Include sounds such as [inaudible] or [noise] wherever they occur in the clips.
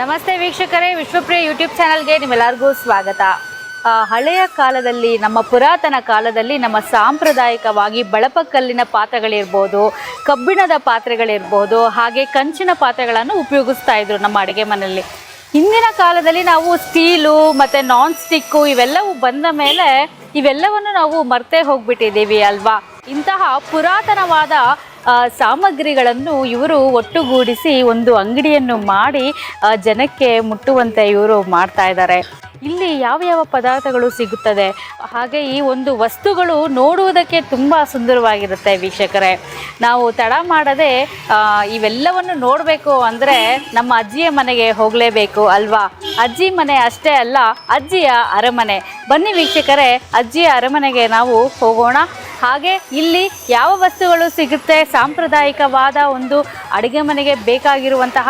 ನಮಸ್ತೆ ವೀಕ್ಷಕರೇ, ವಿಶ್ವಪ್ರಿಯ ಯೂಟ್ಯೂಬ್ ಚಾನಲ್ಗೆ ನಿಮ್ಮೆಲ್ಲರಿಗೂ ಸ್ವಾಗತ. ಹಳೆಯ ಕಾಲದಲ್ಲಿ, ನಮ್ಮ ಪುರಾತನ ಕಾಲದಲ್ಲಿ, ನಮ್ಮ ಸಾಂಪ್ರದಾಯಿಕವಾಗಿ ಬಳಪಕಲ್ಲಿನ ಪಾತ್ರೆಗಳಿರ್ಬೋದು, ಕಬ್ಬಿಣದ ಪಾತ್ರೆಗಳಿರ್ಬೋದು, ಹಾಗೆ ಕಂಚಿನ ಪಾತ್ರೆಗಳನ್ನು ಉಪಯೋಗಿಸ್ತಾ ಇದ್ರು ನಮ್ಮ ಅಡುಗೆ ಮನೆಯಲ್ಲಿ. ಹಿಂದಿನ ಕಾಲದಲ್ಲಿ ನಾವು ಸ್ಟೀಲು ಮತ್ತು ನಾನ್ ಸ್ಟಿಕ್ಕು ಇವೆಲ್ಲವೂ ಬಂದ ಮೇಲೆ, ಇವೆಲ್ಲವನ್ನು ನಾವು ಮರ್ತೇ ಹೋಗ್ಬಿಟ್ಟಿದ್ದೀವಿ ಅಲ್ವಾ? ಇಂತಹ ಪುರಾತನವಾದ ಸಾಮಗ್ರಿಗಳನ್ನು ಇವರು ಒಟ್ಟುಗೂಡಿಸಿ ಒಂದು ಅಂಗಡಿಯನ್ನು ಮಾಡಿ ಜನಕ್ಕೆ ಮುಟ್ಟುವಂತೆ ಇವರು ಮಾಡ್ತಾ ಇದ್ದಾರೆ. ಇಲ್ಲಿ ಯಾವ ಯಾವ ಪದಾರ್ಥಗಳು ಸಿಗುತ್ತದೆ? ಹಾಗೆ ಈ ಒಂದು ವಸ್ತುಗಳು ನೋಡುವುದಕ್ಕೆ ತುಂಬ ಸುಂದರವಾಗಿರುತ್ತೆ ವೀಕ್ಷಕರೇ. ನಾವು ತಡ ಮಾಡದೆ ಇವೆಲ್ಲವನ್ನು ನೋಡಬೇಕು ಅಂದರೆ ನಮ್ಮ ಅಜ್ಜಿಯ ಮನೆಗೆ ಹೋಗಲೇಬೇಕು ಅಲ್ವಾ? ಅಜ್ಜಿ ಮನೆ ಅಷ್ಟೇ ಅಲ್ಲ, ಅಜ್ಜಿಯ ಅರಮನೆ. ಬನ್ನಿ ವೀಕ್ಷಕರೇ, ಅಜ್ಜಿಯ ಅರಮನೆಗೆ ನಾವು ಹೋಗೋಣ. ಹಾಗೆ ಇಲ್ಲಿ ಯಾವ ವಸ್ತುಗಳು ಸಿಗುತ್ತೆ? ಸಾಂಪ್ರದಾಯಿಕವಾದ ಒಂದು ಅಡುಗೆ ಮನೆಗೆ ಬೇಕಾಗಿರುವಂತಹ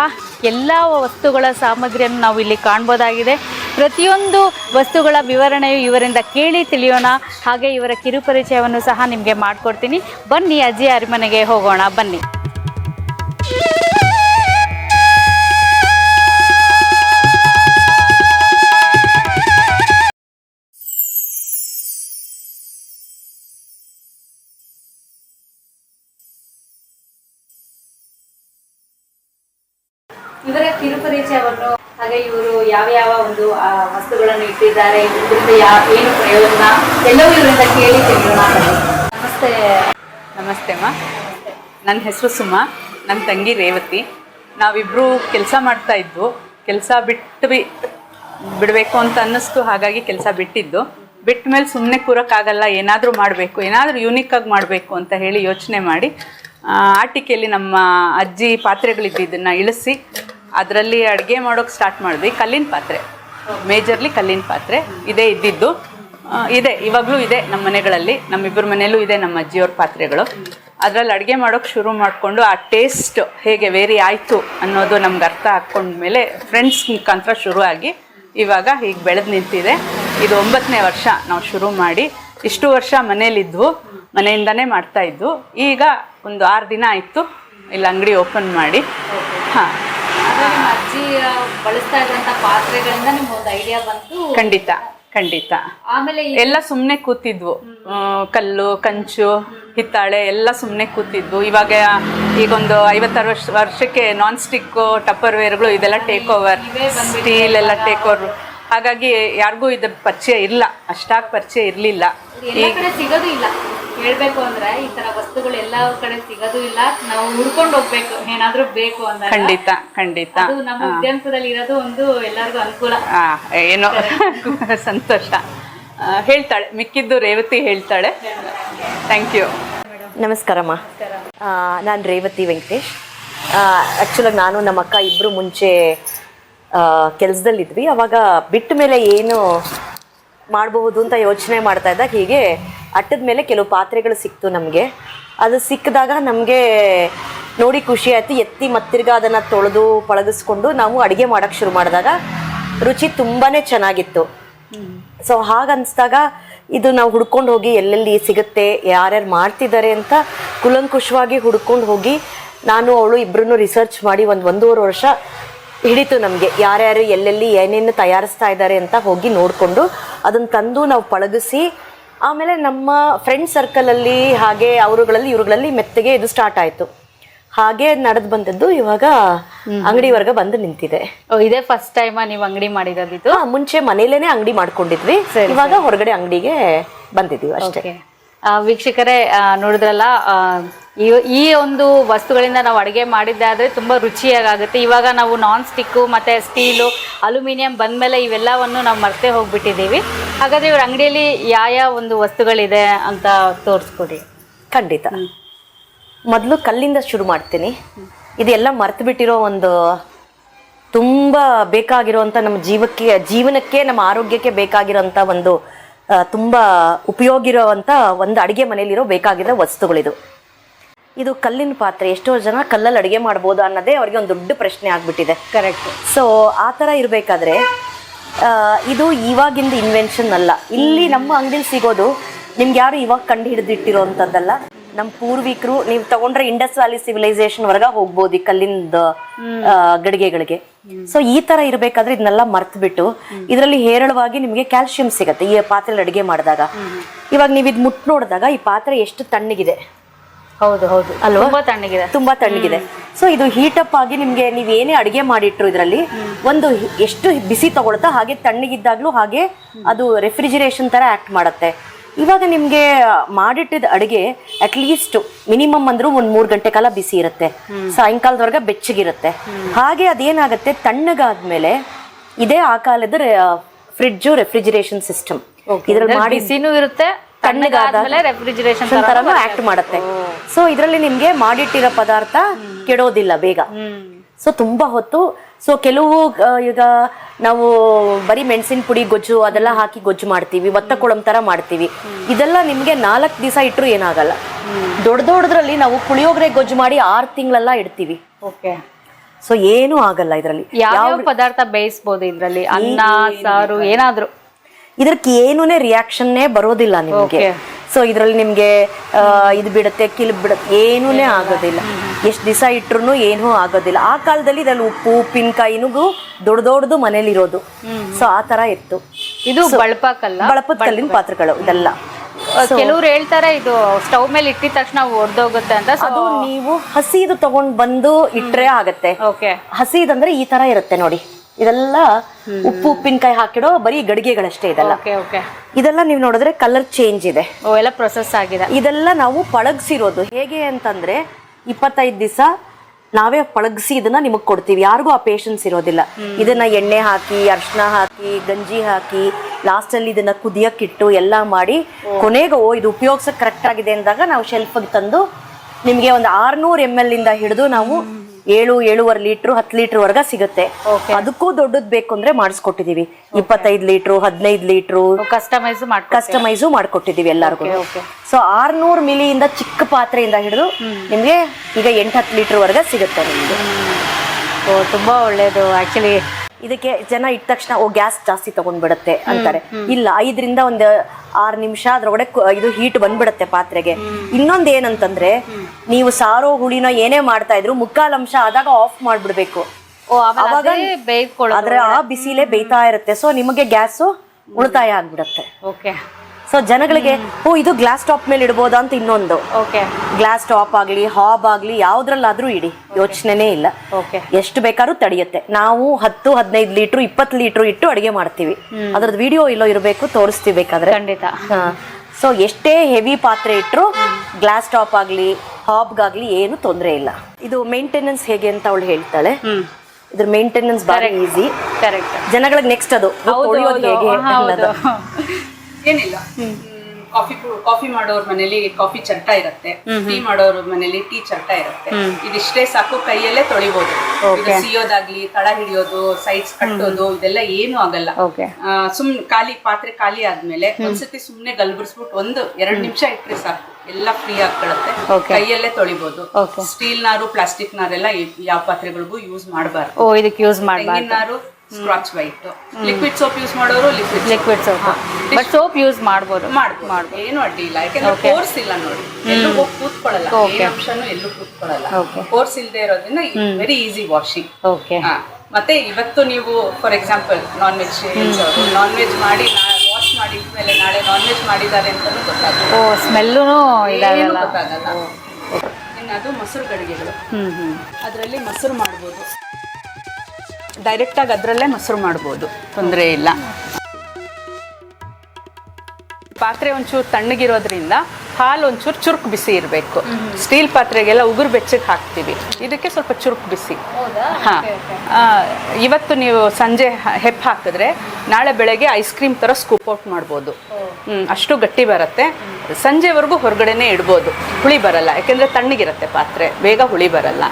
ಎಲ್ಲ ವಸ್ತುಗಳ ಸಾಮಗ್ರಿಯನ್ನು ನಾವು ಇಲ್ಲಿ ಕಾಣ್ಬೋದಾಗಿದೆ. ಪ್ರತಿಯೊಂದು ವಸ್ತುಗಳ ವಿವರಣೆಯು ಇವರಿಂದ ಕೇಳಿ ತಿಳಿಯೋಣ. ಹಾಗೆ ಇವರ ಕಿರುಪರಿಚಯವನ್ನು ಸಹ ನಿಮಗೆ ಮಾಡಿಕೊಡ್ತೀನಿ. ಬನ್ನಿ ಅಜ್ಜಿ ಅರಮನೆಗೆ ಹೋಗೋಣ. ಬನ್ನಿ. ಹಾಗೆ ಇವರು ಯಾವ ಯಾವ ಒಂದು ವಸ್ತುಗಳನ್ನು ಇಟ್ಟಿದ್ದಾರೆ ಇದರಿಂದ ಏನು ಪ್ರಯೋಜನ, ಎಲ್ಲವೂ ಇವರಿಂದ ಕೇಳಿ. ನಮಸ್ತೆ. ನಮಸ್ತೆ ಅಮ್ಮ. ನನ್ನ ಹೆಸರು ಸುಮಾ. ನನ್ನ ತಂಗಿ ರೇವತಿ. ನಾವಿಬ್ಬರು ಕೆಲಸ ಮಾಡ್ತಾ ಇದ್ವು ಕೆಲಸ ಬಿಟ್ಟು ಬಿ, ಬಿಡಬೇಕು ಅಂತ ಅನ್ನಿಸ್ತು, ಹಾಗಾಗಿ ಕೆಲಸ ಬಿಟ್ಟಿದ್ದು. ಬಿಟ್ಟ ಮೇಲೆ ಸುಮ್ಮನೆ ಕೂರೋಕ್ಕಾಗಲ್ಲ, ಏನಾದರೂ ಮಾಡಬೇಕು, ಏನಾದರೂ ಆಗಿ ಮಾಡಬೇಕು ಅಂತ ಹೇಳಿ ಯೋಚನೆ ಮಾಡಿ ಆಟಿಕೆಯಲ್ಲಿ ನಮ್ಮ ಅಜ್ಜಿ ಪಾತ್ರೆಗಳಿದ್ದನ್ನು ಇಳಿಸಿ ಅದರಲ್ಲಿ ಅಡುಗೆ ಮಾಡೋಕ್ಕೆ ಸ್ಟಾರ್ಟ್ ಮಾಡಿದ್ವಿ. ಕಲ್ಲಿನ ಪಾತ್ರೆ. ಮೇಜರ್ಲಿ ಕಲ್ಲಿನ ಪಾತ್ರೆ. ಇದೇ ಇದ್ದಿದ್ದು. ಇದೆ. ಇವಾಗಲೂ ಇದೆ ನಮ್ಮ ಮನೆಗಳಲ್ಲಿ. ನಮ್ಮಿಬ್ಬರ ಮನೆಯಲ್ಲೂ ಇದೆ ನಮ್ಮ ಅಜ್ಜಿಯವ್ರ ಪಾತ್ರೆಗಳು. ಅದರಲ್ಲಿ ಅಡುಗೆ ಮಾಡೋಕ್ಕೆ ಶುರು ಮಾಡಿಕೊಂಡು ಆ ಟೇಸ್ಟ್ ಹೇಗೆ ವೇರಿ ಆಯಿತು ಅನ್ನೋದು ನಮ್ಗೆ ಅರ್ಥ ಹಾಕ್ಕೊಂಡ್ಮೇಲೆ ಫ್ರೆಂಡ್ಸ್ ಮುಖಾಂತರ ಶುರು ಆಗಿ ಇವಾಗ ಹೀಗೆ ಬೆಳೆದು ನಿಂತಿದೆ. ಇದು ಒಂಬತ್ತನೇ ವರ್ಷ ನಾವು ಶುರು ಮಾಡಿ. ಇಷ್ಟು ವರ್ಷ ಮನೇಲಿದ್ವು. ಮನೆಯಿಂದನೇ ಮಾಡ್ತಾಯಿದ್ವು ಈಗ ಒಂದು ಆರು ದಿನ ಆಯಿತು. ಇಲ್ಲಿ ಅಂಗಡಿ ಓಪನ್ ಮಾಡಿ. ಹಾಂ. ನಿಮ್ಮ ಅಜ್ಜಿ ಬಳಸ್ತಾ ಇದ್ದಂತ ಪಾತ್ರೆಗಳಿಂದ ನಿಮ್ಗೆ ಒಂದು ಐಡಿಯಾ ಬಂತು. ಖಂಡಿತ ಖಂಡಿತ. ಆಮೇಲೆ ಎಲ್ಲ ಸುಮ್ಮನೆ ಕೂತಿದ್ವು. ಕಲ್ಲು ಕಂಚು ಹಿತ್ತಾಳೆ ಎಲ್ಲ ಸುಮ್ಮನೆ ಕೂತಿದ್ವು. ಇವಾಗ ಈಗೊಂದು ಐವತ್ತಾರು ವರ್ಷ ವರ್ಷಕ್ಕೆ ನಾನ್ ಸ್ಟಿಕ್ಕು ಟಪ್ಪರ್ ವೇರ್ಗಳು ಇದೆಲ್ಲ ಟೇಕ್ ಓವರ್ ಸ್ಟೀಲ್ ಎಲ್ಲ ಟೇಕ್ ಓವರ್ ಹಾಗಾಗಿ ಯಾರಿಗೂ ಇದ್ರ ಪರಿಚಯ ಇಲ್ಲ. ಅಷ್ಟಾಗಿ ಪರಿಚಯ ಇರಲಿಲ್ಲ. ಸಿಗೋದು ಇಲ್ಲ. ಹೇಳ್ಬೇಕು ಅಂದ್ರೆ ಈ ತರ ವಸ್ತುಗಳು ಎಲ್ಲ ಕಡೆ ಸಿಗೋದು ಇಲ್ಲ. ನಾವು ಹುಡ್ಕೊಂಡು ಹೋಗ್ಬೇಕು. ಏನಾದ್ರು ಬೇಕು ಅಂದ್ರೆ ಖಂಡಿತ ಖಂಡಿತ. ಅದು ನಮ್ಮ ಉದ್ಯಮದಲ್ಲಿ ಇರೋದು ಒಂದು ಎಲ್ಲರಿಗೂ ಅನುಕೂಲ. ಆ, ಏನೋ [laughs] ಸಂತೋಷ. ಹೇಳ್ತಾಳೆ ಮಿಕ್ಕಿದ್ದು ರೇವತಿ ಹೇಳ್ತಾಳೆ. ಥ್ಯಾಂಕ್ ಯು ನಮಸ್ಕಾರಮ್ಮ ನಾನು ರೇವತಿ ವೆಂಕಟೇಶ್. ಆ್ಯಕ್ಚುಲಾಗಿ ನಾನು ನಮ್ಮ ಅಕ್ಕ ಇಬ್ಬರು ಮುಂಚೆ ಕೆಲಸದಲ್ಲಿದ್ವಿ. ಅವಾಗ ಬಿಟ್ಟ ಮೇಲೆ ಏನು ಮಾಡಬಹುದು ಅಂತ ಯೋಚನೆ ಮಾಡ್ತಾ ಇದ್ದಾಗ ಹೀಗೆ ಅಟ್ಟದ ಮೇಲೆ ಕೆಲವು ಪಾತ್ರೆಗಳು ಸಿಕ್ತು ನಮಗೆ. ಅದು ಸಿಕ್ಕಿದಾಗ ನಮಗೆ ನೋಡಿ ಖುಷಿ ಆಯಿತು. ಎತ್ತಿ ಮತ್ತಿರ್ಗ ಅದನ್ನು ತೊಳೆದು ಪಳಗಿಸ್ಕೊಂಡು ನಾವು ಅಡುಗೆ ಮಾಡೋಕ್ಕೆ ಶುರು ಮಾಡಿದಾಗ ರುಚಿ ತುಂಬಾ ಚೆನ್ನಾಗಿತ್ತು. ಸೊ ಹಾಗನ್ನಿಸ್ದಾಗ ಇದು ನಾವು ಹುಡ್ಕೊಂಡು ಹೋಗಿ ಎಲ್ಲೆಲ್ಲಿ ಸಿಗುತ್ತೆ, ಯಾರ್ಯಾರು ಮಾಡ್ತಿದ್ದಾರೆ ಅಂತ ಕುಲಂಕುಷವಾಗಿ ಹುಡ್ಕೊಂಡು ಹೋಗಿ ನಾನು, ಅವಳು ಇಬ್ಬರನ್ನು ರಿಸರ್ಚ್ ಮಾಡಿ ಒಂದು ಒಂದೂವರೆ ವರ್ಷ ಹಿಡಿತು ನಮಗೆ. ಯಾರ್ಯಾರು ಎಲ್ಲೆಲ್ಲಿ ಏನೇನು ತಯಾರಿಸ್ತಾ ಇದ್ದಾರೆ ಅಂತ ಹೋಗಿ ನೋಡಿಕೊಂಡು ಅದನ್ನು ತಂದು ನಾವು ಪಳಗಿಸಿ ಆಮೇಲೆ ನಮ್ಮ ಫ್ರೆಂಡ್ ಸರ್ಕಲಲ್ಲಿ ಹಾಗೆ ಅವರುಗಳಲ್ಲಿ ಇವ್ರುಗಳಲ್ಲಿ ಮೆತ್ತಗೆ ಇದು ಸ್ಟಾರ್ಟ್ ಆಯಿತು. ಹಾಗೆ ನಡೆದು ಬಂದದ್ದು ಇವಾಗ ಅಂಗಡಿವರೆಗೆ ಬಂದು ನಿಂತಿದೆ. ಇದೇ ಫಸ್ಟ್ ಟೈಮ್ ನೀವು ಅಂಗಡಿ ಮಾಡಿರೋದಿತ್ತು ಮುಂಚೆ ಮನೇಲೇನೆ ಅಂಗಡಿ ಮಾಡ್ಕೊಂಡಿದ್ವಿ. ಇವಾಗ ಹೊರಗಡೆ ಅಂಗಡಿಗೆ ಬಂದಿದ್ವಿ ಅಷ್ಟೇ. ವೀಕ್ಷಕರೇ ನೋಡಿದ್ರಲ್ಲ ಈ ಈ ಒಂದು ವಸ್ತುಗಳಿಂದ ನಾವು ಅಡುಗೆ ಮಾಡಿದ್ದೆ ಆದರೆ ತುಂಬ ರುಚಿಯಾಗುತ್ತೆ ಇವಾಗ ನಾವು ನಾನ್ ಸ್ಟಿಕ್ಕು ಮತ್ತು ಸ್ಟೀಲು ಅಲ್ಯೂಮಿನಿಯಂ ಬಂದಮೇಲೆ ಇವೆಲ್ಲವನ್ನು ನಾವು ಮರ್ತೇ ಹೋಗ್ಬಿಟ್ಟಿದ್ದೀವಿ. ಹಾಗಾದರೆ ಇವ್ರ ಅಂಗಡಿಯಲ್ಲಿ ಯಾವ ಯಾವ ಒಂದು ವಸ್ತುಗಳಿದೆ ಅಂತ ತೋರಿಸ್ಕೊಡಿ. ಖಂಡಿತ. ಮೊದಲು ಕಲ್ಲಿಂದ ಶುರು ಮಾಡ್ತೀನಿ. ಇದೆಲ್ಲ ಮರ್ತು ಬಿಟ್ಟಿರೋ ಒಂದು ತುಂಬ ಬೇಕಾಗಿರುವಂಥ ನಮ್ಮ ಜೀವಕ್ಕೆ ಜೀವನಕ್ಕೆ ನಮ್ಮ ಆರೋಗ್ಯಕ್ಕೆ ಬೇಕಾಗಿರೋಂಥ ಒಂದು ತುಂಬ ಉಪಯೋಗ ಇರೋವಂಥ ಒಂದು ಅಡುಗೆ ಮನೆಯಲ್ಲಿರೋ ಬೇಕಾಗಿರೋ ವಸ್ತುಗಳಿದು. ಇದು ಕಲ್ಲಿನ ಪಾತ್ರೆ. ಎಷ್ಟೋ ಜನ ಕಲ್ಲಲ್ಲಿ ಅಡುಗೆ ಮಾಡ್ಬೋದು ಅನ್ನೋದೇ ಅವ್ರಿಗೆ ಒಂದು ದೊಡ್ಡ ಪ್ರಶ್ನೆ ಆಗಿಬಿಟ್ಟಿದೆ. ಕರೆಕ್ಟ್ ಸೊ ಆ ಥರ ಇರಬೇಕಾದ್ರೆ ಇದು ಇವಾಗಿಂದ ಇನ್ವೆನ್ಷನ್ ಅಲ್ಲ. ಇಲ್ಲಿ ನಮ್ಮ ಅಂಗಡಿಲಿ ಸಿಗೋದು ನಿಮ್ಗೆ ಯಾರು ಇವಾಗ ಕಂಡು ಹಿಡಿದಿಟ್ಟಿರೋ ಅಂಥದ್ದಲ್ಲ ನಮ್ಮ ಪೂರ್ವಿಕರು ನೀವು ತಗೊಂಡ್ರೆ ಇಂಡಸ್ ವ್ಯಾಲಿ ಸಿವಿಲೈಸೇಷನ್ ವರ್ಗ ಹೋಗ್ಬೋದು ಈ ಕಲ್ಲಿಂದ ಗಡಿಗೆಗಳಿಗೆ. ಸೊ ಈ ತರ ಇರಬೇಕಾದ್ರೆ ಇದನ್ನೆಲ್ಲ ಮರ್ತ್ ಬಿಟ್ಟು ಇದರಲ್ಲಿ ಹೇರಳವಾಗಿ ನಿಮಗೆ ಕ್ಯಾಲ್ಸಿಯಂ ಸಿಗುತ್ತೆ ಈ ಪಾತ್ರೆಯಲ್ಲಿ ಅಡುಗೆ ಮಾಡಿದಾಗ. ಇವಾಗ ನೀವು ಇದು ಮುಟ್ ನೋಡಿದಾಗ ಈ ಪಾತ್ರೆ ಎಷ್ಟು ತಣ್ಣಗಿದೆ. ಹೌದು ಹೌದು. ಅಲ್ವಾ? ತುಂಬಾ ತಣ್ಣಗಿದೆ. ತುಂಬಾ ತಣ್ಣಗಿದೆ. ಸೊ ಇದು ಹೀಟ್ ಅಪ್ ಆಗಿ ನಿಮ್ಗೆ ನೀವ್ ಏನೇ ಅಡಿಗೆ ಮಾಡಿಟ್ರು ಇದರಲ್ಲಿ ಒಂದು ಎಷ್ಟು ಬಿಸಿ ತಗೊಳುತ್ತೋ ಹಾಗೆ ತಣ್ಣಗಿದ್ದಾಗ್ಲೂ ಹಾಗೆ ಅದು ರೆಫ್ರಿಜಿರೇಷನ್ ತರ ಆಕ್ಟ್ ಮಾಡುತ್ತೆ. ಇವಾಗ ನಿಮ್ಗೆ ಮಾಡಿಟ್ಟಿದ ಅಡಿಗೆ ಅಟ್ಲೀಸ್ಟ್ ಮಿನಿಮಮ್ ಅಂದ್ರು ಒಂದ್ ಮೂರ್ ಗಂಟೆ ಕಾಲ ಬಿಸಿ ಇರುತ್ತೆ. ಸಾಯಂಕಾಲದವರೆಗೆ ಬೆಚ್ಚಗಿರುತ್ತೆ. ಹಾಗೆ ಅದೇನಾಗುತ್ತೆ? ತಣ್ಣಗಾದ್ಮೇಲೆ ಇದೇ ಆ ಕಾಲದ ಫ್ರಿಡ್ಜು ರೆಫ್ರಿಜಿರೇಷನ್ ಸಿಸ್ಟಮ್ ಇರುತ್ತೆ ತಣ್ಣಗಾದ್ಮೇಲೆ ರೆಫ್ರಿಜರೇಷನ್ ತರನು ಆಕ್ಟ್ ಮಾಡುತ್ತೆ. ಸೊ ಇದರಲ್ಲಿ ನಿಮ್ಗೆ ಮಾಡಿಟ್ಟಿರೋ ಪದಾರ್ಥ ಕೆಡೋದಿಲ್ಲ ಬೇಗ. ಸೊ ತುಂಬಾ ಹೊತ್ತು. ಸೊ ಕೆಲವು ಈಗ ನಾವು ಬರೀ ಮೆಣಸಿನ ಪುಡಿ ಗೊಜ್ಜು ಅದೆಲ್ಲ ಹಾಕಿ ಗೊಜ್ಜು ಮಾಡ್ತೀವಿ. ಒತ್ತ ಕೊಳಂ ತರ ಮಾಡ್ತೀವಿ. ಇದೆಲ್ಲ ನಿಮ್ಗೆ ನಾಲ್ಕು ದಿವಸ ಇಟ್ಟರು ಏನಾಗಲ್ಲ. ದೊಡ್ಡ ದೊಡ್ಡದ್ರಲ್ಲಿ ನಾವು ಪುಳಿಯೋಗರೆ ಗೊಜ್ಜು ಮಾಡಿ ಆರು ತಿಂಗಳೆಲ್ಲ ಇಡ್ತೀವಿ. ಓಕೆ. ಸೊ ಏನೂ ಆಗಲ್ಲ ಇದರಲ್ಲಿ. ಯಾವ ಪದಾರ್ಥ ಬೇಯಿಸ್ಬೋದು ಇದ್ರಲ್ಲಿ? ಅನ್ನ ಸಾರು ಏನಾದ್ರು. ಇದಕ್ಕೆ ಏನೂನೇ ರಿಯಾಕ್ಷನ್ನೇ ಬರೋದಿಲ್ಲ ನಿಮಗೆ. ಸೊ ಇದರಲ್ಲಿ ನಿಮಗೆ ಇದು ಬಿಡುತ್ತೆ ಕಿಲ್ ಬಿಡುತ್ತೆ ಏನೂನೇ ಆಗೋದಿಲ್ಲ. ಎಷ್ಟು ದಿವಸ ಇಟ್ಟರು ಏನೂ ಆಗೋದಿಲ್ಲ. ಆ ಕಾಲದಲ್ಲಿ ಇದರಲ್ಲಿ ಉಪ್ಪು ಉಪ್ಪಿನಕಾಯಿನೂ ದೊಡ್ಡ ದೊಡ್ಡದು ಮನೇಲಿ ಇರೋದು ಸೊ ಆ ತರ ಇತ್ತು. ಇದು ಬಳಪಕ್ಕಲ್ಲ ಬಳಪದ ಕಲ್ಲಿನ ಪಾತ್ರೆಗಳು ಇದೆಲ್ಲ. ಕೆಲವ್ರು ಹೇಳ್ತಾರೆ ಇದು ಸ್ಟವ್ ಮೇಲೆ ಇಟ್ಟಿದ ತಕ್ಷಣ ಒಡ್ದೋಗುತ್ತೆ ಅಂತ. ಅದು ನೀವು ಹಸಿದು ತಗೊಂಡ್ ಬಂದು ಇಟ್ರೆ ಆಗತ್ತೆ. ಹಸಿದಂದ್ರೆ ಈ ತರ ಇರುತ್ತೆ ನೋಡಿ. ಇದೆಲ್ಲ ಉಪ್ಪು ಉಪ್ಪಿನಕಾಯಿ ಹಾಕಿಡೋ ಬರೀ ಗಡಿಗೆಗಳಷ್ಟೇ ಇದೆಲ್ಲ. ಇದೆಲ್ಲ ನೀವು ನೋಡಿದ್ರೆ ಕಲರ್ ಚೇಂಜ್ ಇದೆ. ಓ ಎಲ್ಲ ಪ್ರೊಸೆಸ್ ಆಗಿದೆ. ಇದೆಲ್ಲ ನಾವು ಪಳಗ್ಸಿರೋದು. ಹೇಗೆ ಅಂತಂದ್ರೆ ಇಪ್ಪತ್ತೈದು ದಿವಸ ನಾವೇ ಪಳಗ್ಸಿ ಇದನ್ನ ನಿಮಗ್ ಕೊಡ್ತೀವಿ. ಯಾರಿಗೂ ಆ ಪೇಷನ್ಸ್ ಇರೋದಿಲ್ಲ. ಇದನ್ನ ಎಣ್ಣೆ ಹಾಕಿ ಅರ್ಶನ ಹಾಕಿ ಗಂಜಿ ಹಾಕಿ ಲಾಸ್ಟ್ ಅಲ್ಲಿ ಇದನ್ನ ಕುದಿಯಕ್ಕಿಟ್ಟು ಎಲ್ಲಾ ಮಾಡಿ ಕೊನೆಗೆ ಓ ಇದು ಉಪಯೋಗಿಸಕ್ ಕರೆಕ್ಟ್ ಆಗಿದೆ ಅಂದಾಗ ನಾವು ಶೆಲ್ಫ್ ತಂದು ನಿಮ್ಗೆ ಒಂದು ಆರ್ನೂರ್ ಎಂ ಎಲ್ ಇಂದ ಹಿಡಿದು ನಾವು ಏಳು ಏಳುವರೆ ಲೀಟ್ರು ಹತ್ತು ಲೀಟರ್ ವರ್ಗ ಸಿಗುತ್ತೆ ಅದಕ್ಕೂ ದೊಡ್ಡದ್ ಬೇಕು ಅಂದ್ರೆ ಮಾಡಿಸ್ಕೊಟ್ಟಿದೀವಿ. ಇಪ್ಪತ್ತೈದು ಲೀಟ್ರು ಹದಿನೈದು ಲೀಟ್ರು. ಕಸ್ಟಮೈಸ್ ಕಸ್ಟಮೈಸು ಮಾಡ್ಕೊಟ್ಟಿದೀವಿ ಎಲ್ಲರಿಗೂ. ಸೊ ಆರ್ನೂರು ಮಿಲಿಯಿಂದ ಚಿಕ್ಕ ಪಾತ್ರೆಯಿಂದ ಹಿಡಿದು ನಿಮ್ಗೆ ಈಗ ಎಂಟು ಹತ್ತು ಲೀಟರ್ ವರ್ಗ ಸಿಗುತ್ತೆ ನಿಮಗೆ. ತುಂಬಾ ಒಳ್ಳೇದು. ಆಕ್ಚುಲಿ ಇದಕ್ಕೆ ಜನ ಇಟ್ಟ ತಕ್ಷಣ ಓ ಗ್ಯಾಸ್ ಜಾಸ್ತಿ ತಗೊಂಡ್ಬಿಡತ್ತೆ ಅಂತಾರೆ. ಇಲ್ಲ ಐದರಿಂದ ಒಂದು ಆರು ನಿಮಿಷ ಅದ್ರೊಳಗಡೆ ಇದು ಹೀಟ್ ಬಂದ್ಬಿಡತ್ತೆ ಪಾತ್ರೆಗೆ. ಇನ್ನೊಂದು ಏನಂತಂದ್ರೆ ನೀವು ಸಾರೋ ಹುಳಿನ ಏನೇ ಮಾಡ್ತಾ ಇದ್ರು ಮುಕ್ಕಾಲ್ ಅಂಶ ಆದಾಗ ಆಫ್ ಮಾಡ್ಬಿಡ್ಬೇಕು. ಅವಾಗ ಆದ್ರೆ ಆ ಬಿಸಿಲೇ ಬೇಯ್ತಾ ಇರುತ್ತೆ. ಸೊ ನಿಮಗೆ ಗ್ಯಾಸು ಉಳಿತಾಯ ಆಗ್ಬಿಡತ್ತೆ. ಓಕೆ. ಸೊ ಜನಗಳಿಗೆ ಓ ಇದು ಗ್ಲಾಸ್ ಟಾಪ್ ಮೇಲೆ ಇಡ್ಬೋದಾ? ಅಂತ ಇನ್ನೊಂದು. ಓಕೆ ಗ್ಲಾಸ್ ಟಾಪ್ ಆಗ್ಲಿ ಹಾಬ್ ಆಗ್ಲಿ ಯಾವ್ದ್ರಲ್ಲಾದ್ರೂ ಇಡಿ. ಯೋಚನೆನೇ ಇಲ್ಲ. ಓಕೆ ಎಷ್ಟು ಬೇಕಾದ್ರೂ ತಡೆಯುತ್ತೆ. ನಾವು ಹತ್ತು ಹದಿನೈದು ಲೀಟರ್ ಇಪ್ಪತ್ತು ಲೀಟ್ರು ಇಟ್ಟು ಅಡಿಗೆ ಮಾಡ್ತೀವಿ. ಅದ್ರದ್ದು ವಿಡಿಯೋ ಇಲ್ಲೋ ಇರಬೇಕು ತೋರಿಸ್ತೀವಿ ಬೇಕಾದ್ರೆ. ಖಂಡಿತ. ಸೊ ಎಷ್ಟೇ ಹೆವಿ ಪಾತ್ರೆ ಇಟ್ಟರು ಗ್ಲಾಸ್ ಟಾಪ್ ಆಗ್ಲಿ ಹಾಬ್ಗಾಗ್ಲಿ ಏನು ತೊಂದರೆ ಇಲ್ಲ. ಇದು ಮೇಂಟೆನೆನ್ಸ್ ಹೇಗೆ ಅಂತ ಅವಳು ಹೇಳ್ತಾಳೆ. ಇದ್ರ ಮೇಂಟೆನೆನ್ಸ್ ಬಾರಿ ಈಸಿ ಕರೆಕ್ಟ್ ಜನಗಳಿಗೆ ನೆಕ್ಸ್ಟ್ ಅದು. ಹೇಗೆ. ಏನಿಲ್ಲ. ಕಾಫಿ ಕಾಫಿ ಮಾಡೋರ್ ಮನೇಲಿ ಕಾಫಿ ಚಟ್ಟ ಇರುತ್ತೆ. ಟೀ ಮಾಡೋರ್ ಮನೇಲಿ ಟೀ ಚಟ್ಟ ಇರುತ್ತೆ. ಇದಿಷ್ಟೇ ಸಾಕು ಕೈಯಲ್ಲೇ ತೊಳಿಬಹುದು ಸಿಯೋದಾಗ್ಲಿ ತಳ ಹಿಡಿಯೋದು ಸೈಡ್ಸ್ ಕಟ್ಟೋದು ಇದೆಲ್ಲ ಏನು ಆಗಲ್ಲ. ಸುಮ್ ಖಾಲಿ ಪಾತ್ರೆ ಖಾಲಿ ಆದ್ಮೇಲೆ ಒಂದ್ಸತಿ ಸುಮ್ನೆ ಗಲ್ಬಿಡ್ಸ್ಬಿಟ್ಟು ಒಂದು ಎರಡ್ ನಿಮಿಷ ಇಟ್ರೆ ಸಾಕು. ಎಲ್ಲ ಫ್ರೀ ಆಗ್ಬಿಡುತ್ತೆ ಕೈಯಲ್ಲೇ ತೊಳಿಬಹುದು ಸ್ಟೀಲ್ ನಾರು ಪ್ಲಾಸ್ಟಿಕ್ ನಾರೆಲ್ಲ ಯಾವ ಪಾತ್ರೆಗಳಿಗೂ ಯೂಸ್ ಮಾಡಬಾರ್ದು. ಇದಕ್ಕೆ ಯೂಸ್ ಮಾಡಿ ನಾರು scratch white liquid soap use ಮಾಡೋರು liquid liquid soap but soap use ಮಾಡ್ಬೋದು. ಮಾಡ್ಬೋದು. ಏನು ಅಡ್ಡಿ ಇಲ್ಲ. ಯಾಕಂದ್ರೆ ಕೋರ್ಸ್ ಇಲ್ಲ ನೋಡಿ. ಎಲ್ಲೂ ಹೋಗಿ ಕೂತ್ಕೊಳ್ಳಲ್ಲ. ಏನ್ ಆಪ್ಷನ್ ಎಲ್ಲೂ ಕೂತ್ಕೊಳ್ಳಲ್ಲ. ಕೋರ್ಸ್ ಇಲ್ಲದೆ ಇರೋದ್ರಿಂದ ವೆರಿ ಈಸಿ ವಾಷಿಂಗ್ ಓಕೆ ಮತ್ತೆ ಇವತ್ತು ನೀವು for example non veg non veg ಮಾಡಿ ವಾಶ್ ಮಾಡಿದ್ಮೇಲೆ ನಾಳೆ ನಾನ್ ವೆಜ್ ಮಾಡಿದ್ದಾರೆ ಅಂತಾನು ಗೊತ್ತಾಗುತ್ತೆ ಓ ಸ್ಮೆಲ್ಲೂ ಇದಾಗಲ್ಲ. ಗೊತ್ತಾಗಲ್ಲ. ಅದು ಮೊಸರು ಗಡಿಗೆಗಳು ಅದರಲ್ಲಿ ಮೊಸರು ಮಾಡ್ಬೋದು. ಡೈರೆಕ್ಟಾಗಿ ಅದರಲ್ಲೇ ಮೊಸರು ಮಾಡ್ಬೋದು. ತೊಂದರೆ ಇಲ್ಲ. ಪಾತ್ರೆ ಒಂಚೂರು ತಣ್ಣಗಿರೋದ್ರಿಂದ ಹಾಲು ಒಂಚೂರು ಚುರುಕು ಬಿಸಿ ಇರಬೇಕು. ಸ್ಟೀಲ್ ಪಾತ್ರೆಗೆಲ್ಲ ಉಗುರು ಬೆಚ್ಚಗೆ ಹಾಕ್ತೀವಿ. ಇದಕ್ಕೆ ಸ್ವಲ್ಪ ಚುರುಕು ಬಿಸಿ. ಹಾಂ. ಇವತ್ತು ನೀವು ಸಂಜೆ ಹೆಪ್ಪು ಹಾಕಿದ್ರೆ ನಾಳೆ ಬೆಳಗ್ಗೆ ಐಸ್ ಕ್ರೀಮ್ ಥರ ಸ್ಕೂಪ್ ಔಟ್ ಮಾಡ್ಬೋದು. ಹ್ಞೂ ಅಷ್ಟು ಗಟ್ಟಿ ಬರುತ್ತೆ. ಸಂಜೆವರೆಗೂ ಹೊರಗಡೆನೆ ಇಡ್ಬೋದು. ಹುಳಿ ಬರಲ್ಲ. ಯಾಕೆಂದರೆ ತಣ್ಣಗಿರುತ್ತೆ ಪಾತ್ರೆ. ಬೇಗ ಹುಳಿ ಬರಲ್ಲ.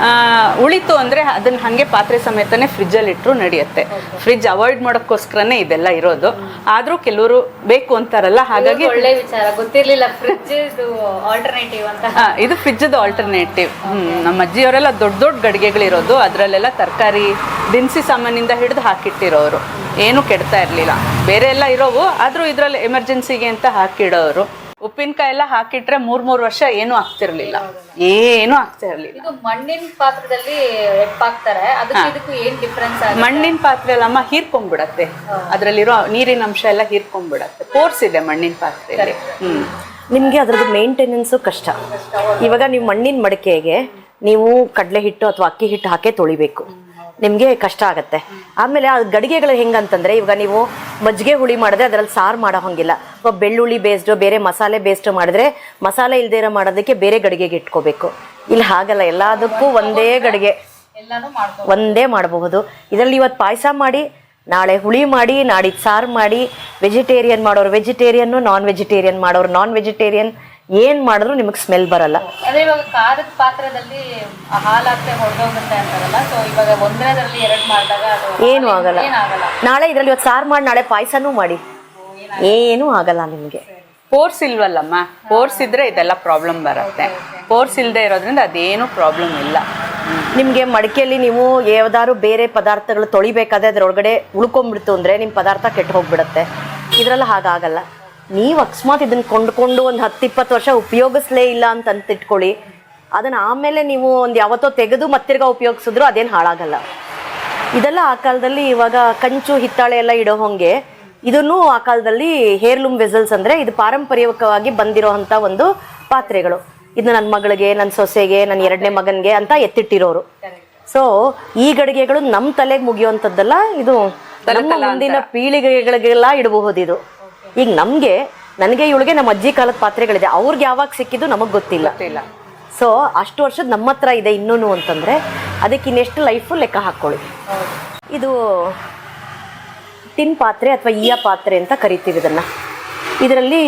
ಆ, ಉಳಿತು ಅಂದರೆ ಅದನ್ನು ಹಾಗೆ ಪಾತ್ರೆ ಸಮೇತನೇ ಫ್ರಿಜ್ಜಲ್ಲಿ ಇಟ್ಟರು ನಡೆಯುತ್ತೆ. ಫ್ರಿಜ್ ಅವಾಯ್ಡ್ ಮಾಡೋಕ್ಕೋಸ್ಕರನೇ ಇದೆಲ್ಲ ಇರೋದು. ಆದರೂ ಕೆಲವರು ಬೇಕು ಅಂತಾರಲ್ಲ ಹಾಗಾಗಿ ಒಳ್ಳೆ ವಿಚಾರ. ಗೊತ್ತಿರ್ಲಿಲ್ಲ ಆಲ್ಟರ್ನೇಟಿವ್ ಅಂತ. ಇದು ಫ್ರಿಜ್ಜದ ಆಲ್ಟರ್ನೇಟಿವ್ ನಮ್ಮ ಅಜ್ಜಿಯವರೆಲ್ಲ ದೊಡ್ಡ ದೊಡ್ಡ ಗಡಿಗೆಗಳಿರೋದು. ಅದರಲ್ಲೆಲ್ಲ ತರಕಾರಿ ದಿನಸಿ ಸಾಮಾನಿಂದ ಹಿಡಿದು ಹಾಕಿಟ್ಟಿರೋರು. ಏನು ಕೆಡ್ತಾ ಇರಲಿಲ್ಲ. ಬೇರೆ ಎಲ್ಲ ಇರೋವು. ಆದರೂ ಇದರಲ್ಲಿ ಎಮರ್ಜೆನ್ಸಿಗೆ ಅಂತ ಹಾಕಿಡೋರು. ಉಪ್ಪಿನಕಾಯಿ ಎಲ್ಲ ಹಾಕಿಟ್ರೆ ಮೂರ್ ಮೂರ್ ವರ್ಷ ಏನು ಆಗ್ತಿರ್ಲಿಲ್ಲ. ಏನು ಆಗ್ತಿರ್ಲಿಲ್ಲ. ಇದು ಮಣ್ಣಿನ ಪಾತ್ರದಲ್ಲಿ ಅದಕ್ಕೆ ಇದಕ್ಕೂ ಏನ್ ಡಿಫ್ರೆನ್ಸ್ ಮಣ್ಣಿನ ಪಾತ್ರೆ ಅಲ್ಲಮ್ಮ ಹೀರ್ಕೊಂಡ್ಬಿಡತ್ತೆ ಅದ್ರಲ್ಲಿರೋ ನೀರಿನ ಅಂಶ ಎಲ್ಲ ಹೀರ್ಕೊಂಡ್ಬಿಡತ್ತೆ ಪೋರ್ಸ್ ಇದೆ ಮಣ್ಣಿನ ಪಾತ್ರೆಯಲ್ಲಿ. ಹ್ಮ್. ನಿಮಗೆ ಅದ್ರದ್ದು ಮೇಂಟೆನೆನ್ಸು ಕಷ್ಟ. ಇವಾಗ ನೀವು ಮಣ್ಣಿನ ಮಡಿಕೆಗೆ ನೀವು ಕಡಲೆ ಹಿಟ್ಟು ಅಥವಾ ಅಕ್ಕಿ ಹಿಟ್ಟು ಹಾಕೇ ತೊಳಿಬೇಕು. ನಿಮಗೆ ಕಷ್ಟ ಆಗುತ್ತೆ. ಆಮೇಲೆ ಆ ಗಡಿಗೆಗಳು ಹೆಂಗಂತಂದ್ರೆ ಇವಾಗ ನೀವು ಮಜ್ಜಿಗೆ ಹುಳಿ ಮಾಡಿದ್ರೆ ಅದರಲ್ಲಿ ಸಾರು ಮಾಡೋ ಹಂಗಿಲ್ಲ. ಅಥವಾ ಬೆಳ್ಳುಳ್ಳಿ ಬೇಸ್ಡು ಬೇರೆ ಮಸಾಲೆ ಬೇಸ್ಡ್ ಮಾಡಿದ್ರೆ ಮಸಾಲೆ ಇಲ್ದೇ ಇರೋ ಮಾಡೋದಕ್ಕೆ ಬೇರೆ ಗಡಿಗೆಗೆ ಇಟ್ಕೋಬೇಕು. ಇಲ್ಲಿ ಹಾಗಲ್ಲ ಎಲ್ಲದಕ್ಕೂ ಒಂದೇ ಗಡಿಗೆ. ಒಂದೇ ಮಾಡಬಹುದು. ಇದರಲ್ಲಿ ಇವತ್ತು ಪಾಯಸ ಮಾಡಿ ನಾಳೆ ಹುಳಿ ಮಾಡಿ ನಾಡಿದ್ದು ಸಾರು ಮಾಡಿ ವೆಜಿಟೇರಿಯನ್ ಮಾಡೋರು ವೆಜಿಟೇರಿಯನ್ನು ನಾನ್ ವೆಜಿಟೇರಿಯನ್ ಮಾಡೋರು ನಾನ್ ವೆಜಿಟೇರಿಯನ್ ಏನು ಮಾಡಿದ್ರು ನಿಮಗೆ ಸ್ಮೆಲ್ ಬರಲ್ಲ. ಅದೇ ಇವಾಗ ಖಾರದ ಪಾತ್ರದಲ್ಲಿ ಹಾಲು ಹಾಕ್ತೆ ಹೊಡೆದೋಗುತ್ತೆ ಅಂತಾರಲ್ಲ ಸೊ ಇವಾಗ ಒಂದರದಲ್ಲಿ ಎರಡು ಮಾಡಿದಾಗ ಅದು ಏನೂ ಆಗಲ್ಲ. ಏನಾಗಲ್ಲ ನಾಳೆ ಇದರಲ್ಲಿ ಇವತ್ತು ಸಾರು ಮಾಡಿ ನಾಳೆ ಪಾಯಸನೂ ಮಾಡಿ. ಏನೂ ಆಗಲ್ಲ ನಿಮಗೆ. ಫೋರ್ಸ್ ಇಲ್ವಲ್ಲಮ್ಮ? ಫೋರ್ಸ್ ಇದ್ರೆ ಇದೆಲ್ಲ ಪ್ರಾಬ್ಲಮ್ ಬರುತ್ತೆ. ಪೋರ್ಸ್ ಇಲ್ಲದೆ ಇರೋದ್ರಿಂದ ಅದೇನು ಪ್ರಾಬ್ಲಮ್ ಇಲ್ಲ. ನಿಮಗೆ ಮಡಿಕೆಯಲ್ಲಿ ನೀವು ಯಾವ್ದಾದ್ರು ಬೇರೆ ಪದಾರ್ಥಗಳು ತೊಳಿಬೇಕಾದ್ರೆ ಅದ್ರೊಳಗಡೆ ಉಳ್ಕೊಂಡ್ಬಿಡ್ತು ಅಂದರೆ ನಿಮ್ಮ ಪದಾರ್ಥ ಕೆಟ್ಟು ಹೋಗ್ಬಿಡುತ್ತೆ. ಇದರಲ್ಲಿ ಹಾಗಾಗಲ್ಲ. ನೀವು ಅಕಸ್ಮಾತ್ ಇದನ್ನ ಕೊಂಡ್ಕೊಂಡು ಒಂದು ಹತ್ತು ಇಪ್ಪತ್ತು ವರ್ಷ ಉಪಯೋಗಿಸ್ಲೇ ಇಲ್ಲ ಅಂತ ಅಂತ ಇಟ್ಕೊಳ್ಳಿ ಅದನ್ನ ಆಮೇಲೆ ನೀವು ಒಂದು ಯಾವತ್ತೋ ತೆಗೆದು ಮತ್ತಿರ್ಗ ಉಪಯೋಗಿಸಿದ್ರು ಅದೇನು ಹಾಳಾಗಲ್ಲ. ಇದೆಲ್ಲ ಆ ಕಾಲದಲ್ಲಿ ಇವಾಗ ಕಂಚು ಹಿತ್ತಾಳೆ ಎಲ್ಲ ಇಡೋ ಹಂಗೆ. ಇದನ್ನು ಆ ಕಾಲದಲ್ಲಿ ಹೇರ್ಲೂಮ್ ವೆಸಲ್ಸ್ ಅಂದ್ರೆ ಇದು ಪಾರಂಪರಿಕವಾಗಿ ಬಂದಿರೋ ಅಂತ ಒಂದು ಪಾತ್ರೆಗಳು. ಇದು ನನ್ನ ಮಗಳಿಗೆ ನನ್ನ ಸೊಸೆಗೆ ನನ್ನ ಎರಡನೇ ಮಗನಿಗೆ ಅಂತ ಎತ್ತಿಟ್ಟಿರೋರು. ಸೊ ಈ ಗಡಿಗೆಗಳು ನಮ್ಮ ತಲೆಗೆ ಮುಗಿಯುವಂಥದ್ದಲ್ಲ ಇದು ನಮ್ಮ ಮುಂದಿನ ಪೀಳಿಗೆಗಳಿಗೆಲ್ಲ ಇಡಬಹುದು ಇದು. ಈಗ ನಮ್ಗೆ ನನಗೆ ಇವಳಿಗೆ ನಮ್ಮ ಅಜ್ಜಿ ಕಾಲದ ಪಾತ್ರೆಗಳಿದೆ. ಅವ್ರಿಗೆ ಯಾವಾಗ ಸಿಕ್ಕಿದ್ದು ನಮಗೆ ಗೊತ್ತಿಲ್ಲ. ಸೊ ಅಷ್ಟು ವರ್ಷದ ನಮ್ಮ ಹತ್ರ ಇದೆ ಇನ್ನೂ ಅಂತಂದ್ರೆ ಅದಕ್ಕೆ ಇನ್ನೆಷ್ಟು ಲೈಫು ಲೆಕ್ಕ ಹಾಕ್ಕೊಳ್ಳಿ ಇದು ಟಿನ್ ಪಾತ್ರೆ ಅಥವಾ ಈಯ ಪಾತ್ರೆ ಅಂತ ಕರಿತೀವಿ ಇದನ್ನ. ಇದರಲ್ಲಿ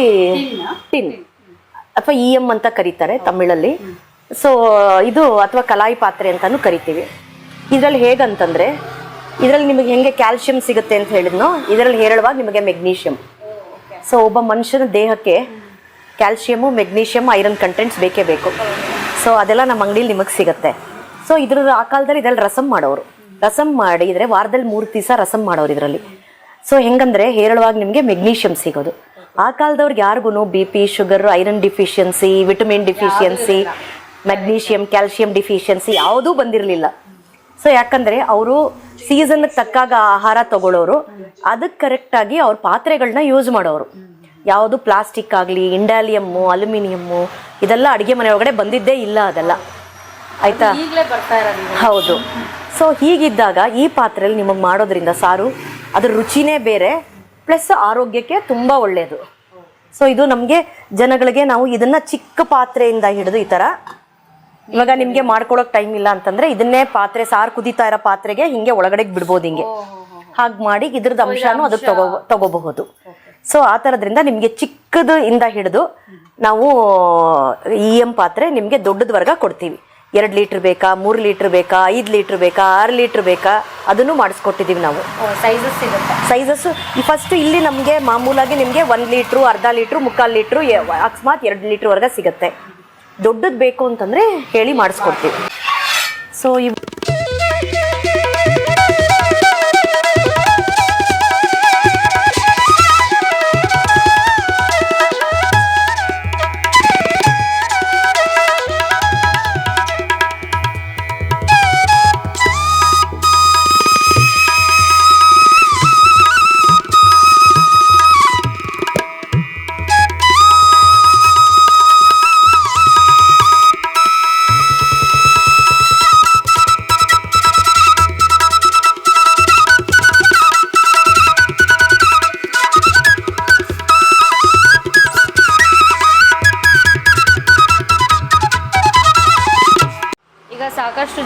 ಟಿನ್ ಅಥವಾ ಇ ಎಂ ಅಂತ ಕರೀತಾರೆ ತಮಿಳಲ್ಲಿ. ಸೊ ಇದು ಅಥವಾ ಕಲಾಯಿ ಪಾತ್ರೆ ಅಂತಾನು ಕರಿತೀವಿ. ಇದರಲ್ಲಿ ಹೇಗಂತಂದ್ರೆ ಇದರಲ್ಲಿ ನಿಮಗೆ ಹೆಂಗೆ ಕ್ಯಾಲ್ಸಿಯಂ ಸಿಗುತ್ತೆ ಅಂತ ಹೇಳಿದ್ನೋ ಇದರಲ್ಲಿ ಹೇರಳವಾಗಿ ನಿಮಗೆ ಮೆಗ್ನೀಷಿಯಂ ಸೊ ಒಬ್ಬ ಮನುಷ್ಯನ ದೇಹಕ್ಕೆ ಕ್ಯಾಲ್ಶಿಯಮು, ಮೆಗ್ನೀಷಿಯಮ್, ಐರನ್ ಕಂಟೆಂಟ್ಸ್ ಬೇಕೇ ಬೇಕು. ಸೊ ಅದೆಲ್ಲ ನಮ್ಮ ಅಂಗಡಿಲಿ ನಿಮಗೆ ಸಿಗುತ್ತೆ. ಸೊ ಇದ್ರ ಆ ಕಾಲದಲ್ಲಿ ಇದರಲ್ಲಿ ರಸಮ್ ಮಾಡೋರು. ರಸಮ್ ಮಾಡಿದರೆ ವಾರದಲ್ಲಿ ಮೂರು ದಿವಸ ರಸಮ್ ಮಾಡೋರು ಇದರಲ್ಲಿ. ಸೊ ಹೆಂಗಂದ್ರೆ ಹೇರಳವಾಗಿ ನಿಮಗೆ ಮೆಗ್ನೀಷಿಯಮ್ ಸಿಗೋದು. ಆ ಕಾಲದವ್ರಿಗೆ ಯಾರಿಗೂ B P, sugar, iron deficiency, vitamin deficiency, magnesium calcium deficiency ಯಾವುದೂ ಬಂದಿರಲಿಲ್ಲ. ಸೊ ಯಾಕಂದ್ರೆ ಅವರು ಸೀಸನ್ ತಕ್ಕಾಗ ಆಹಾರ ತಗೊಳ್ಳೋರು ಅದಕ್ಕೆ ಕರೆಕ್ಟಾಗಿ ಅವ್ರ ಪಾತ್ರೆಗಳನ್ನ ಯೂಸ್ ಮಾಡೋರು. ಯಾವುದು ಪ್ಲಾಸ್ಟಿಕ್ ಆಗಲಿ ಇಂಡಾಲಿಯಮ್ಮು ಅಲ್ಯೂಮಿನಿಯಮ್ಮು ಇದೆಲ್ಲ ಅಡುಗೆ ಮನೆ ಒಳಗಡೆ ಬಂದಿದ್ದೇ ಇಲ್ಲ ಅದೆಲ್ಲ. ಆಯ್ತಾ? ಹೌದು. ಸೊ ಹೀಗಿದ್ದಾಗ ಈ ಪಾತ್ರೆಯಲ್ಲಿ ನಿಮಗೆ ಮಾಡೋದ್ರಿಂದ ಸಾರು ಅದ್ರ ರುಚಿನೇ ಬೇರೆ ಪ್ಲಸ್ ಆರೋಗ್ಯಕ್ಕೆ ತುಂಬ ಒಳ್ಳೆಯದು ಸೊ ಇದು ನಮಗೆ ಜನಗಳಿಗೆ ನಾವು ಇದನ್ನು ಚಿಕ್ಕ ಪಾತ್ರೆಯಿಂದ ಹಿಡಿದು ಈ ಥರ ಇವಾಗ ನಿಮ್ಗೆ ಮಾಡ್ಕೊಳಕ್ ಟೈಮ್ ಇಲ್ಲ ಅಂತಂದ್ರೆ ಇದನ್ನೇ ಪಾತ್ರೆ ಸಾರ್ ಕುದಿತಾ ಇರೋ ಪಾತ್ರೆಗೆ ಹಿಂಗೆ ಒಳಗಡೆ ಬಿಡ್ಬೋದು ಹಿಂಗೆ. ಹಾಗೆ ಮಾಡಿ ಇದ್ರದ್ದು ಅಂಶನೂ ಅದಕ್ಕೆ ತಗೋ ತಗೋಬಹುದು. ಸೊ ಆ ಥರದ್ರಿಂದ ನಿಮಗೆ ಚಿಕ್ಕದು ಇಂದ ಹಿಡಿದು ನಾವು ಇ ಎಂ ಪಾತ್ರೆ ನಿಮಗೆ ದೊಡ್ಡದವರೆಗ ಕೊಡ್ತೀವಿ. ಎರಡು ಲೀಟ್ರ್ ಬೇಕಾ ಮೂರು ಲೀಟ್ರ್ ಬೇಕಾ ಐದು ಲೀಟ್ರ್ ಬೇಕಾ ಆರು ಲೀಟ್ರ್ ಬೇಕಾ ಅದನ್ನು ಮಾಡಿಸ್ಕೊಟ್ಟಿದ್ದೀವಿ ನಾವು. ಸೈಜಸ್ ಸಿಗುತ್ತೆ ಸೈಜಸ್ಸು ಈ ಫಸ್ಟ್ ಇಲ್ಲಿ ನಮಗೆ ಮಾಮೂಲಾಗಿ ನಿಮಗೆ ಒಂದು ಲೀಟ್ರು ಅರ್ಧ ಲೀಟ್ರು ಮುಕ್ಕಾಲು ಲೀಟ್ರು ಅಕಸ್ಮಾತ್ ಎರಡು ಲೀಟ್ರ್ವರೆಗೆ ಸಿಗುತ್ತೆ. ದೊಡ್ಡದು ಬೇಕು ಅಂತಂದರೆ ಹೇಳಿ ಮಾಡಿಸ್ಕೊಡ್ತೀವಿ. ಸೊ ಇವ್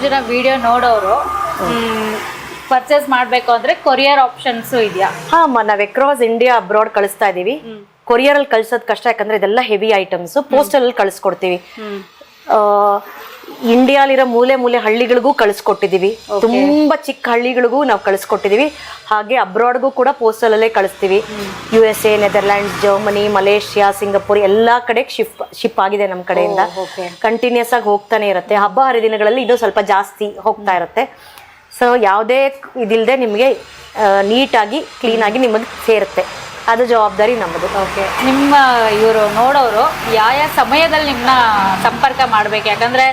ಜನ ವಿಡಿಯೋ ನೋಡೋರು ಪರ್ಚೇಸ್ ಮಾಡಬೇಕು ಅಂದ್ರೆ ಕೊರಿಯರ್ ಆಪ್ಷನ್ಸ್ ಇದೆಯಾ? ಹಾ ನಾವು ಅಕ್ರಾಸ್ ಇಂಡಿಯಾ ಅಬ್ರಾಡ್ ಕಳಿಸ್ತಾ ಇದೀವಿ. ಕೊರಿಯರ್ ಅಲ್ಲಿ ಕಳ್ಸೋದ್ ಕಷ್ಟ ಯಾಕಂದ್ರೆ ಇದೆಲ್ಲ ಹೆವಿ ಐಟಮ್ಸ್ ಪೋಸ್ಟಲ್ಲಿ ಕಳಿಸ್ಕೊಡ್ತೀವಿ. ಇಂಡಿಯಾಲಿರೋ ಮೂಲೆ ಮೂಲೆ ಹಳ್ಳಿಗಳಿಗೂ ಕಳಿಸ್ಕೊಟ್ಟಿದೀವಿ. ತುಂಬಾ ಚಿಕ್ಕ ಹಳ್ಳಿಗಳಿಗೂ ನಾವು ಕಳಿಸ್ಕೊಟ್ಟಿದೀವಿ. ಹಾಗೆ ಅಬ್ರಾಡ್ಗೂ ಕೂಡ ಪೋಸ್ಟಲ್ ಅಲ್ಲೇ ಕಳಿಸ್ತೀವಿ U S A Netherlands Germany Malaysia Singapore ಎಲ್ಲಾ ಕಡೆ ಶಿಪ್ ಶಿಪ್ ಆಗಿದೆ ನಮ್ಮ ಕಡೆಯಿಂದ. ಕಂಟಿನ್ಯೂಸ್ ಆಗಿ ಹೋಗ್ತಾನೆ ಇರುತ್ತೆ. ಹಬ್ಬ ಹರಿದಿನಗಳಲ್ಲಿ ಇನ್ನೂ ಸ್ವಲ್ಪ ಜಾಸ್ತಿ ಹೋಗ್ತಾ ಇರುತ್ತೆ. ಸೊ ಯಾವುದೇ ಇದಿಲ್ಲದೆ ನಿಮಗೆ ನೀಟಾಗಿ ಕ್ಲೀನಾಗಿ ನಿಮಗೆ ಸೇರುತ್ತೆ. ಅದು ಜವಾಬ್ದಾರಿ ನಮ್ಮದು ಓಕೆ ನಿಮ್ಮ ಇವರು ನೋಡೋರು ಯಾವ ಯಾವ ಸಮಯದಲ್ಲಿ ನಿಮ್ಮನ್ನ ಸಂಪರ್ಕ ಮಾಡಬೇಕು? ಯಾಕಂದ್ರೆ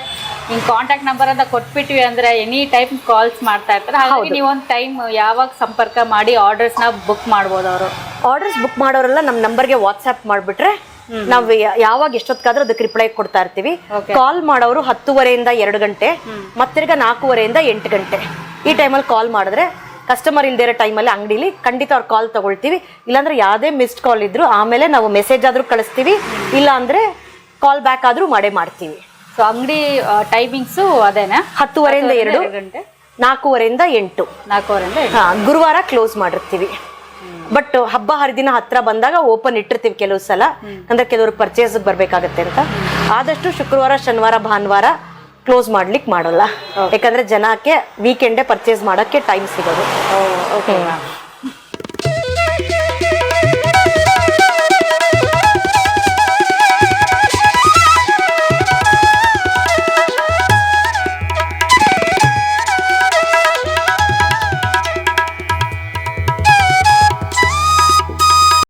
ಹಿಂಗೆ ಕಾಂಟ್ಯಾಕ್ಟ್ ನಂಬರ್ ಅಂತ ಕೊಟ್ಬಿಟ್ವಿ ಅಂದ್ರೆ ಎನಿ ಟೈಮ್ ಕಾಲ್ಸ್ ಮಾಡ್ತಾ ಇರ್ತಾರೆ. ಹಾಗಾಗಿ ನೀವು ಒಂದು ಟೈಮ್ ಯಾವಾಗ ಸಂಪರ್ಕ ಮಾಡಿ ಆರ್ಡರ್ಸ್ನ ಬುಕ್ ಮಾಡ್ಬೋದು ಅವರು. ಆರ್ಡರ್ಸ್ ಬುಕ್ ಮಾಡೋರೆಲ್ಲ ನಮ್ಮ ನಂಬರ್ಗೆ ವಾಟ್ಸ್ಆ್ಯಪ್ ಮಾಡಿಬಿಟ್ರೆ ನಾವು ಯಾವಾಗ ಎಷ್ಟೊತ್ತಾದ್ರೂ ಅದಕ್ಕೆ ರಿಪ್ಲೈ ಕೊಡ್ತಾ ಇರ್ತೀವಿ. ಕಾಲ್ ಮಾಡೋರು ಹತ್ತುವರೆಯಿಂದ ಎರಡು ಗಂಟೆ ಮತ್ತಿರ್ಗ ನಾಲ್ಕೂವರೆಯಿಂದ ಎಂಟು ಗಂಟೆ. ಈ ಟೈಮಲ್ಲಿ ಕಾಲ್ ಮಾಡಿದ್ರೆ ಕಸ್ಟಮರ್ ಇಲ್ದೇ ಇರೋ ಟೈಮಲ್ಲಿ ಅಂಗಡಿಲಿ ಖಂಡಿತ ಅವ್ರು ಕಾಲ್ ತಗೊಳ್ತೀವಿ. ಇಲ್ಲಾಂದ್ರೆ ಯಾವುದೇ ಮಿಸ್ಡ್ ಕಾಲ್ ಇದ್ರು ಆಮೇಲೆ ನಾವು ಮೆಸೇಜ್ ಆದ್ರೂ ಕಳಿಸ್ತೀವಿ. ಇಲ್ಲಾಂದ್ರೆ ಕಾಲ್ ಬ್ಯಾಕ್ ಆದ್ರೂ ಮಾಡೇ ಮಾಡ್ತೀವಿ. ಸೊ ಅಂಗಡಿ ಟೈಮಿಂಗ್ಸ್ ಅದೇನಾ? ಹತ್ತುವರೆಯಿಂದ ಎರಡು ಗಂಟೆ? ನಾಲ್ಕೂವರೆಯಿಂದ ಎಂಟು. ನಾಲ್ಕೂವರೆಯಿಂದ ಗುರುವಾರ ಕ್ಲೋಸ್ ಮಾಡಿರ್ತೀವಿ. ಬಟ್ ಹಬ್ಬ ಹರಿದಿನ ಹತ್ರ ಬಂದಾಗ ಓಪನ್ ಇಟ್ಟಿರ್ತೀವಿ ಕೆಲವು ಸಲ. ಅಂದ್ರೆ ಕೆಲವರು ಪರ್ಚೇಸ್ ಬರ್ಬೇಕಾಗತ್ತೆ ಅಂತ. ಆದಷ್ಟು ಶುಕ್ರವಾರ ಶನಿವಾರ ಭಾನುವಾರ ಕ್ಲೋಸ್ ಮಾಡ್ಲಿಕ್ಕೆ ಮಾಡಲ್ಲ. ಯಾಕಂದ್ರೆ ಜನಕ್ಕೆ ವೀಕೆಂಡೇ ಪರ್ಚೇಸ್ ಮಾಡೋಕೆ ಟೈಮ್ ಸಿಗೋದು. ಓಕೆ